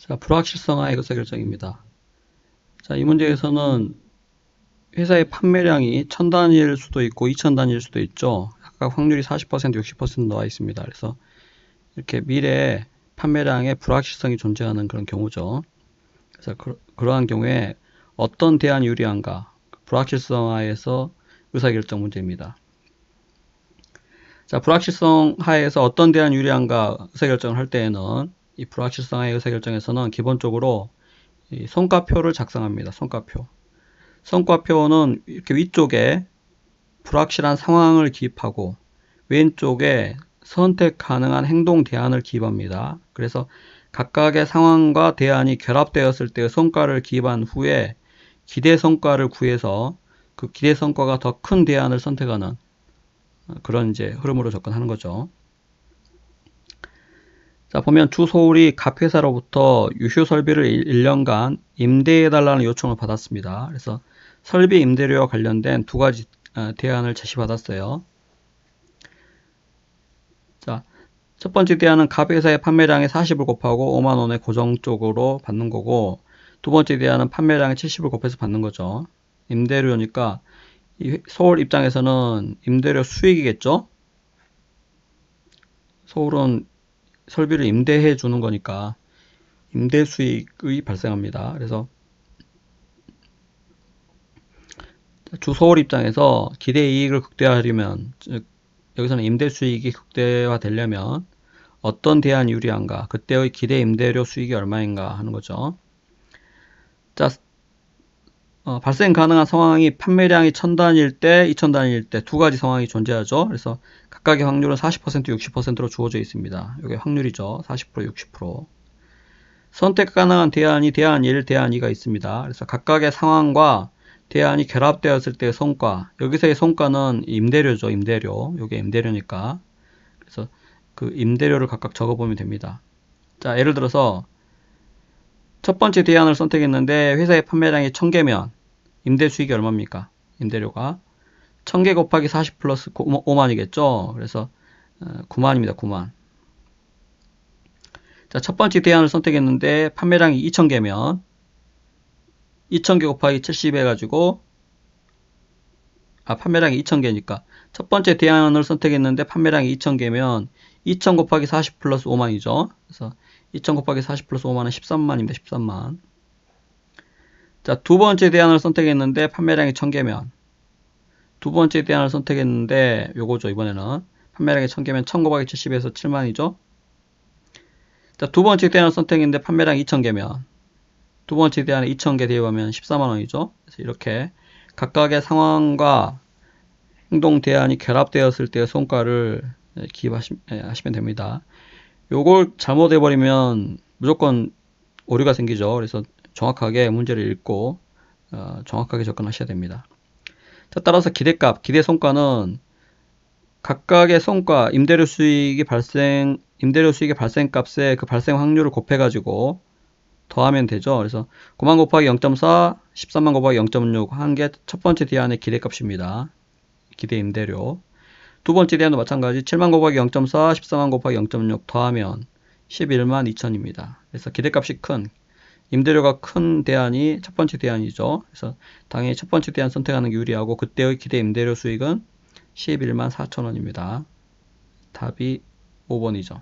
자, 불확실성화의 의사결정입니다. 자, 이 문제에서는 회사의 판매량이 1000단위일 수도 있고 2000단위일 수도 있죠. 각각 확률이 40% 60% 나와 있습니다. 그래서 이렇게 미래 판매량의 불확실성이 존재하는 그런 경우죠. 그래서 그, 그러 한 경우에 어떤 대안이 유리한가 불확실성하에서 의사결정 문제입니다. 자, 불확실성 하에서 어떤 대안이 유리한가 의사결정을 할 때에는 이 불확실성의 의사결정에서는 기본적으로 이 성과표를 작성합니다. 성과표. 성과표는 이렇게 위쪽에 불확실한 상황을 기입하고 왼쪽에 선택 가능한 행동 대안을 기입합니다. 그래서 각각의 상황과 대안이 결합되었을 때의 성과를 기입한 후에 기대 성과를 구해서 그 기대 성과가 더 큰 대안을 선택하는 그런 이제 흐름으로 접근하는 거죠. 자, 보면 주소울이 각 회사로부터 유휴 설비를 1년간 임대해달라는 요청을 받았습니다. 그래서 설비 임대료와 관련된 두 가지 어, 대안을 제시받았어요. 자, 첫 번째 대안은 각 회사의 판매량의 40을 곱하고 5만원의 고정적으로 받는 거고, 두 번째 대안은 판매량의 70을 곱해서 받는 거죠. 임대료니까 이 서울 입장에서는 임대료 수익이겠죠? 서울은 설비를 임대해 주는 거니까 임대 수익이 발생합니다. 그래서 주 서울 입장에서 기대 이익을 극대화하려면 즉 여기서는 임대 수익이 극대화되려면 어떤 대안이 유리한가 그때의 기대 임대료 수익이 얼마인가 하는 거죠. 자 어, 발생 가능한 상황이 판매량이 1000단일 때, 2000단일 때 두 가지 상황이 존재하죠. 그래서 각각의 확률은 40%, 60%로 주어져 있습니다. 이게 확률이죠. 40%, 60%. 선택 가능한 대안이 대안 1, 대안 2가 있습니다. 그래서 각각의 상황과 대안이 결합되었을 때의 성과. 여기서의 성과는 임대료죠. 임대료. 이게 임대료니까. 그래서 그 임대료를 각각 적어보면 됩니다. 자, 예를 들어서 첫 번째 대안을 선택했는데 회사의 판매량이 1000개면 임대 수익이 얼마입니까? 임대료가 1000개 곱하기 40 플러스 5만이겠죠? 그래서 9만입니다. 어, 9만. 자, 첫 번째 대안을 선택했는데 판매량이 2000개면 2000개 곱하기 70 해가지고 아, 판매량이 2000개니까 첫 번째 대안을 선택했는데 판매량이 2000개면 2000 곱하기 40 플러스 5만이죠. 그래서 2000 곱하기 40 플러스 5만은 13만입니다. 13만. 자, 두 번째 대안을 선택했는데 판매량이 1000개면 두 번째 대안을 선택했는데 요거죠. 이번에는 판매량이 1000개면 1000 곱하기 70에서 7만이죠. 자, 두 번째 대안을 선택했는데 판매량이 2000개면 두 번째 대안에 2000개 대입하면 14만원이죠. 그래서 이렇게 각각의 상황과 행동 대안이 결합되었을 때의 성과를 기입하시면 예, 됩니다. 요걸 잘못해버리면 무조건 오류가 생기죠. 그래서 정확하게 문제를 읽고 어, 정확하게 접근하셔야 됩니다. 자, 따라서 기대값, 기대 성과는 각각의 성과, 임대료 수익이 발생, 임대료 수익의 발생값에 그 발생 확률을 곱해가지고 더하면 되죠. 그래서 9만 곱하기 0.4, 13만 곱하기 0.6 한 게 첫 번째 대안의 기대값입니다. 기대 임대료. 두 번째 대안도 마찬가지 7만 곱하기 0.4, 14만 곱하기 0.6 더하면 11만 2천입니다. 그래서 기대값이 큰 임대료가 큰 대안이 첫 번째 대안이죠. 그래서 당연히 첫 번째 대안 선택하는 게 유리하고 그때의 기대 임대료 수익은 11만 4천 원입니다. 답이 5번이죠.